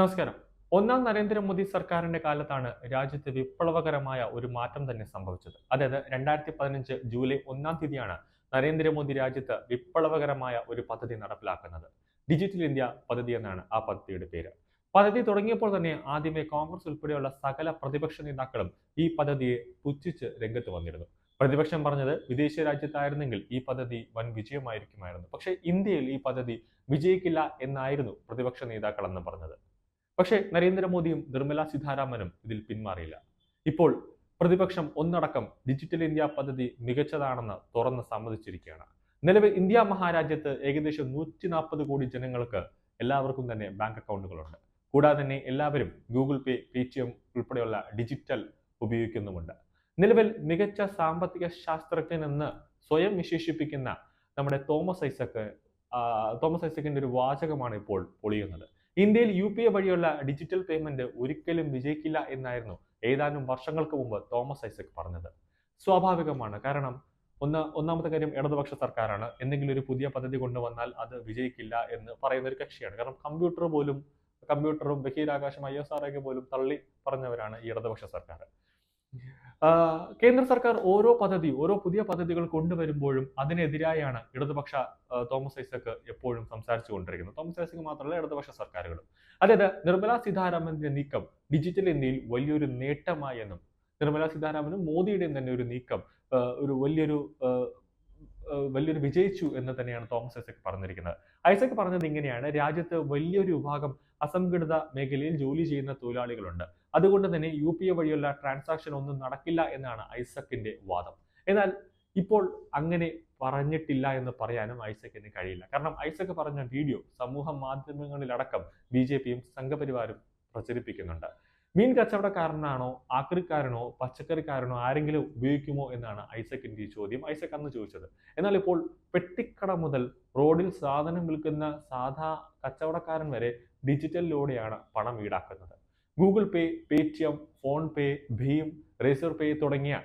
നമസ്കാരം. ഒന്നാം നരേന്ദ്രമോദി സർക്കാരിന്റെ കാലത്താണ് രാജ്യത്ത് വിപ്ലവകരമായ ഒരു മാറ്റം തന്നെ സംഭവിച്ചത്. അതായത് രണ്ടായിരത്തി പതിനഞ്ച് ജൂലൈ ഒന്നാം തീയതിയാണ് നരേന്ദ്രമോദി രാജ്യത്ത് വിപ്ലവകരമായ ഒരു പദ്ധതി നടപ്പിലാക്കുന്നത്. ഡിജിറ്റൽ ഇന്ത്യ പദ്ധതി എന്നാണ് ആ പദ്ധതിയുടെ പേര്. പദ്ധതി തുടങ്ങിയപ്പോൾ തന്നെ ആദ്യമേ കോൺഗ്രസ് ഉൾപ്പെടെയുള്ള സകല പ്രതിപക്ഷ നേതാക്കളും ഈ പദ്ധതിയെ പുച്ഛിച്ച് രംഗത്ത് വന്നിരുന്നു. പ്രതിപക്ഷം പറഞ്ഞത് വിദേശ രാജ്യത്തായിരുന്നെങ്കിൽ ഈ പദ്ധതി വൻ വിജയമായിരിക്കുമായിരുന്നു. പക്ഷേ ഇന്ത്യയിൽ ഈ പദ്ധതി വിജയിക്കില്ല എന്നായിരുന്നു പ്രതിപക്ഷ നേതാക്കളെന്ന് പറഞ്ഞത്. പക്ഷേ നരേന്ദ്രമോദിയും നിർമ്മല സീതാരാമനും ഇതിൽ പിന്മാറിയില്ല. ഇപ്പോൾ പ്രതിപക്ഷം ഒന്നടക്കം ഡിജിറ്റൽ ഇന്ത്യ പദ്ധതി മികച്ചതാണെന്ന് തുറന്ന് സമ്മതിച്ചിരിക്കുകയാണ്. നിലവിൽ ഇന്ത്യ മഹാരാജ്യത്ത് ഏകദേശം നൂറ്റി നാൽപ്പത് കോടി ജനങ്ങൾക്ക് എല്ലാവർക്കും തന്നെ ബാങ്ക് അക്കൗണ്ടുകളുണ്ട്. കൂടാതെ തന്നെ എല്ലാവരും ഗൂഗിൾ പേ പേ ടി എം ഉൾപ്പെടെയുള്ള ഡിജിറ്റൽ ഉപയോഗിക്കുന്നുമുണ്ട്. നിലവിൽ മികച്ച സാമ്പത്തിക ശാസ്ത്രജ്ഞൻ എന്ന് സ്വയം വിശേഷിപ്പിക്കുന്ന നമ്മുടെ തോമസ് ഐസക്ക് തോമസ് ഐസക്കിന്റെ ഒരു വാചകമാണ് ഇപ്പോൾ പൊളിയുന്നത്. ഇന്ത്യയിൽ യു പി ഐ വഴിയുള്ള ഡിജിറ്റൽ പേയ്മെന്റ് ഒരിക്കലും വിജയിക്കില്ല എന്നായിരുന്നു ഏതാനും വർഷങ്ങൾക്ക് മുമ്പ് തോമസ് ഐസക് പറഞ്ഞത്. സ്വാഭാവികമാണ്. കാരണം ഒന്ന് ഒന്നാമത്തെ കാര്യം ഇടതുപക്ഷ സർക്കാരാണ്. എന്തെങ്കിലും ഒരു പുതിയ പദ്ധതി കൊണ്ടുവന്നാൽ അത് വിജയിക്കില്ല എന്ന് പറയുന്ന ഒരു കക്ഷിയാണ്. കാരണം കമ്പ്യൂട്ടർ പോലും കമ്പ്യൂട്ടറും ബഹിരാകാശം ഐ എസ് ആർ പോലും തള്ളി പറഞ്ഞവരാണ് ഈ ഇടതുപക്ഷ സർക്കാർ. കേന്ദ്ര സർക്കാർ ഓരോ പദ്ധതി ഓരോ പുതിയ പദ്ധതികൾ കൊണ്ടുവരുമ്പോഴും അതിനെതിരായാണ് ഇടതുപക്ഷ തോമസ് ഐസക് എപ്പോഴും സംസാരിച്ചു കൊണ്ടിരിക്കുന്നത്. തോമസ് ഐസക് മാത്രമല്ല ഇടതുപക്ഷ സർക്കാരുകളും. അതായത് നിർമ്മല സീതാരാമന്റെ നീക്കം ഡിജിറ്റൽ ഇന്ത്യയിൽ വലിയൊരു നേട്ടമായി എന്നും നിർമ്മല സീതാരാമനും മോദിയുടെയും തന്നെ ഒരു നീക്കം ഒരു വലിയൊരു വലിയൊരു വിജയിച്ചു എന്ന് തന്നെയാണ് തോമസ് ഐസക് പറഞ്ഞിരിക്കുന്നത്. ഐസക് പറഞ്ഞത് ഇങ്ങനെയാണ് രാജ്യത്ത് വലിയൊരു വിഭാഗം അസംഘടിത മേഖലയിൽ ജോലി ചെയ്യുന്ന തൊഴിലാളികളുണ്ട്. അതുകൊണ്ട് തന്നെ യു പി എ വഴിയുള്ള ട്രാൻസാക്ഷൻ ഒന്നും നടക്കില്ല എന്നാണ് ഐസക്കിന്റെ വാദം. എന്നാൽ ഇപ്പോൾ അങ്ങനെ പറഞ്ഞിട്ടില്ല എന്ന് പറയാനും ഐസക്കിന് കഴിയില്ല. കാരണം ഐസക്ക് പറഞ്ഞ വീഡിയോ സമൂഹ മാധ്യമങ്ങളിലടക്കം ബി ജെ പിയും സംഘപരിവാരും പ്രചരിപ്പിക്കുന്നുണ്ട്. മീൻ കച്ചവടക്കാരനാണോ ആക്രിക്കാരനോ പച്ചക്കറിക്കാരനോ ആരെങ്കിലും ഉപയോഗിക്കുമോ എന്നാണ് ഐസക്കിന്റെ ഈ ചോദ്യം. ഐസക് അന്ന് ചോദിച്ചത് എന്നാൽ ഇപ്പോൾ പെട്ടിക്കട മുതൽ റോഡിൽ സാധനം വിൽക്കുന്ന സാധാ കച്ചവടക്കാരൻ വരെ ഡിജിറ്റലിലൂടെയാണ് പണം ഈടാക്കുന്നത്. ഗൂഗിൾ പേ പേടിഎം ഫോൺ പേ ഭീം റേസർ പേ തുടങ്ങിയ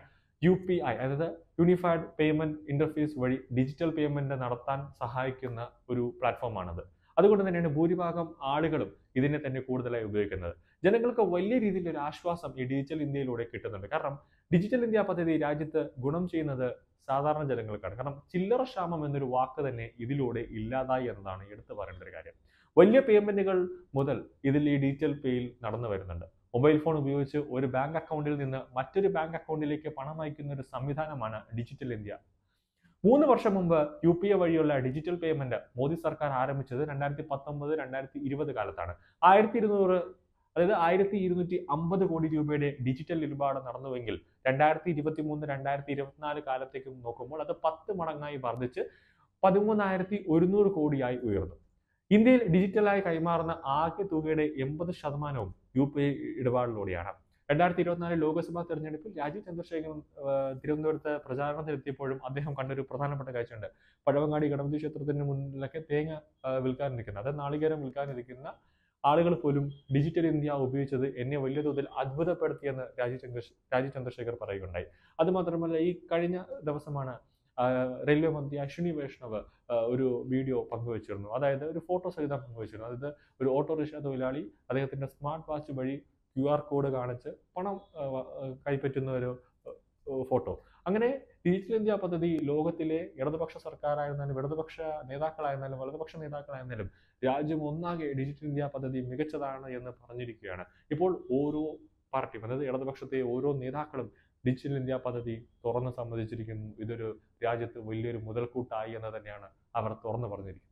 യു പി ഐ അതായത് യൂണിഫൈഡ് പേയ്മെന്റ് ഇന്റർഫേസ് വഴി ഡിജിറ്റൽ പേയ്മെന്റ് നടത്താൻ സഹായിക്കുന്ന ഒരു പ്ലാറ്റ്ഫോമാണത്. അതുകൊണ്ട് തന്നെയാണ് ഭൂരിഭാഗം ആളുകളും ഇതിനെ തന്നെ കൂടുതലായി ഉപയോഗിക്കുന്നത്. ജനങ്ങൾക്ക് വലിയ രീതിയിൽ ഒരു ആശ്വാസം ഈ ഡിജിറ്റൽ ഇന്ത്യയിലൂടെ കിട്ടുന്നുണ്ട്. കാരണം ഡിജിറ്റൽ ഇന്ത്യ പദ്ധതി രാജ്യത്ത് ഗുണം ചെയ്യുന്നത് സാധാരണ ജനങ്ങൾക്കാണ്. കാരണം ചില്ലറ ക്ഷാമം എന്നൊരു വാക്ക് തന്നെ ഇതിലൂടെ ഇല്ലാതായി എന്നതാണ് എടുത്തു പറയേണ്ട ഒരു കാര്യം. വലിയ പേയ്മെന്റുകൾ മുതൽ ഇതിൽ ഈ ഡിജിറ്റൽ പേയിൽ നടന്നു വരുന്നുണ്ട്. മൊബൈൽ ഫോൺ ഉപയോഗിച്ച് ഒരു ബാങ്ക് അക്കൗണ്ടിൽ നിന്ന് മറ്റൊരു ബാങ്ക് അക്കൗണ്ടിലേക്ക് പണം അയക്കുന്ന ഒരു സംവിധാനമാണ് ഡിജിറ്റൽ ഇന്ത്യ. മൂന്ന് വർഷം മുമ്പ് യു പി എ വഴിയുള്ള ഡിജിറ്റൽ പേയ്മെന്റ് മോദി സർക്കാർ ആരംഭിച്ചത് രണ്ടായിരത്തി പത്തൊമ്പത് രണ്ടായിരത്തി ഇരുപത് കാലത്താണ്. ആയിരത്തി ഇരുന്നൂറ് അതായത് ആയിരത്തി ഇരുന്നൂറ്റി അമ്പത് കോടി രൂപയുടെ ഡിജിറ്റൽ ഇടപാട് നടന്നുവെങ്കിൽ രണ്ടായിരത്തി ഇരുപത്തി മൂന്ന് രണ്ടായിരത്തി ഇരുപത്തിനാല് കാലത്തേക്കും നോക്കുമ്പോൾ അത് പത്ത് മടങ്ങായി വർദ്ധിച്ച് പതിമൂന്നായിരത്തി ഒരുന്നൂറ് കോടിയായി ഉയർന്നു. ഇന്ത്യയിൽ ഡിജിറ്റലായി കൈമാറുന്ന ആകെ തുകയുടെ എൺപത് ശതമാനവും യു പി ഐ ഇടപാടിലൂടെയാണ്. രണ്ടായിരത്തി ഇരുപത്തിനാല് ലോക്സഭാ തെരഞ്ഞെടുപ്പിൽ രാജീവ് ചന്ദ്രശേഖരൻ തിരുവനന്തപുരത്ത് പ്രചാരണത്തിലെത്തിയപ്പോഴും അദ്ദേഹം കണ്ടൊരു പ്രധാനപ്പെട്ട കാഴ്ചയുണ്ട്. പഴവങ്ങാടി ഗണപതി ക്ഷേത്രത്തിന് മുന്നിലൊക്കെ തേങ്ങ വിൽക്കാനിരിക്കുന്നത് വിൽക്കാനിരിക്കുന്ന അതായത് നാളികേരം വിൽക്കാനിരിക്കുന്ന ആളുകൾ പോലും ഡിജിറ്റൽ ഇന്ത്യ ഉപയോഗിച്ചത് എന്നെ വലിയ തോതിൽ അത്ഭുതപ്പെടുത്തിയെന്ന് രാജീവ് ചന്ദ്ര രാജീവ് ചന്ദ്രശേഖർ പറയുകയുണ്ടായി. അതുമാത്രമല്ല ഈ കഴിഞ്ഞ ദിവസമാണ് റെയിൽവേ മന്ത്രി അശ്വിനി വൈഷ്ണവ് ഒരു വീഡിയോ പങ്കുവച്ചിരുന്നു. അതായത് ഒരു ഫോട്ടോ സഹിതം പങ്കുവച്ചിരുന്നു. അതായത് ഒരു ഓട്ടോറിക്ഷ തൊഴിലാളി അദ്ദേഹത്തിന്റെ സ്മാർട്ട് വാച്ച് വഴി ക്യു ആർ കോഡ് കാണിച്ച് പണം കൈപ്പറ്റുന്ന ഒരു ഫോട്ടോ. അങ്ങനെ ഡിജിറ്റൽ ഇന്ത്യ പദ്ധതി ലോകത്തിലെ ഇടതുപക്ഷ സർക്കാരായിരുന്നാലും ഇടതുപക്ഷ നേതാക്കളായിരുന്നാലും വലതുപക്ഷ നേതാക്കളായിരുന്നാലും രാജ്യം ഒന്നാകെ ഡിജിറ്റൽ ഇന്ത്യ പദ്ധതി മികച്ചതാണ് എന്ന് പറഞ്ഞിരിക്കുകയാണ്. ഇപ്പോൾ ഓരോ പാർട്ടിയും അതായത് ഇടതുപക്ഷത്തെ ഓരോ നേതാക്കളും ഡിജിറ്റൽ ഇന്ത്യ പദ്ധതി തുറന്ന് സമ്മതിച്ചിരിക്കുന്നു. ഇതൊരു രാജ്യത്ത് വലിയൊരു മുതൽക്കൂട്ടായി എന്ന് തന്നെയാണ് അവർ തുറന്നു പറഞ്ഞിരിക്കുന്നത്.